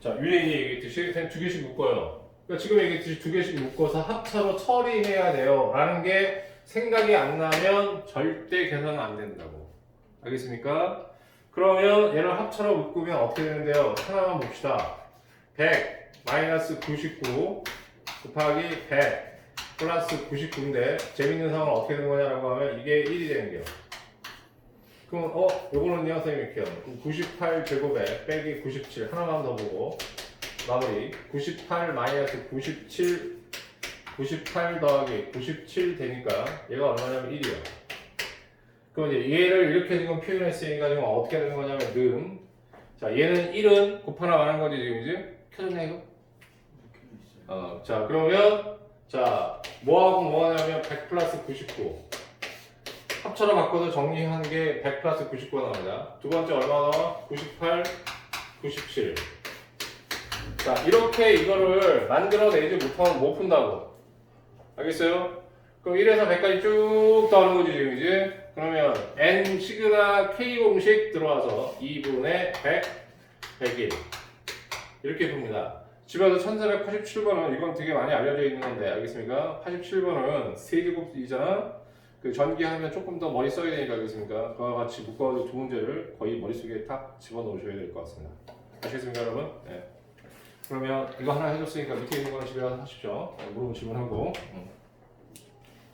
자, 유래인이 얘기했듯이 그냥 두 개씩 묶어요. 그러니까 지금 얘기했듯이 두 개씩 묶어서 합차로 처리해야 돼요. 라는 게 생각이 안 나면 절대 계산은 안 된다고. 알겠습니까? 그러면 얘를 합차로 묶으면 어떻게 되는데요? 하나만 봅시다. 100 마이너스 99 곱하기 100 플러스 99인데 재밌는 상황은 어떻게 되는 거냐라고 하면 이게 1이 되는 게요. 그럼 어 요거는요 선생님 이렇게요. 98 제곱에 빼기 97 하나만 더 보고 마무리 98 마이너스 97 98 더하기 97 되니까 얘가 얼마냐면 1이요. 그럼 이제 얘를 이렇게 지금 표현했으니까 지금 어떻게 되는 거냐면 는. 자 얘는 1은 곱하나 마는 거지 지금 이제 켜졌나 이거? 어, 자 그러면 자 뭐하고 뭐 하냐면 100 플러스 99 합쳐서 바꿔서 정리한 게 100 플러스 99가 나옵니다. 두 번째 얼마 나와? 98, 97. 자 이렇게 이거를 만들어내지 못하면 못 푼다고. 알겠어요? 그럼 1에서 100까지 쭉 더하는 거지 지금 이제. 그러면 n 시그마 k 공식 들어와서 2분의 100, 101 이렇게 풉니다. 집에서 1487번은 이건 되게 많이 알려져 있는 건데 알겠습니까? 87번은 세제곱이잖아. 그 전기하면 조금 더 머리 써야 되니까 알겠습니까? 그와 같이 묶어가지고 두 문제를 거의 머릿속에 딱 집어넣으셔야 될 것 같습니다. 아시겠습니까 여러분? 네. 그러면 이거 하나 해줬으니까 밑에 있는 거는 집에 가서 하십시오. 네, 물어보면 질문하고. 음.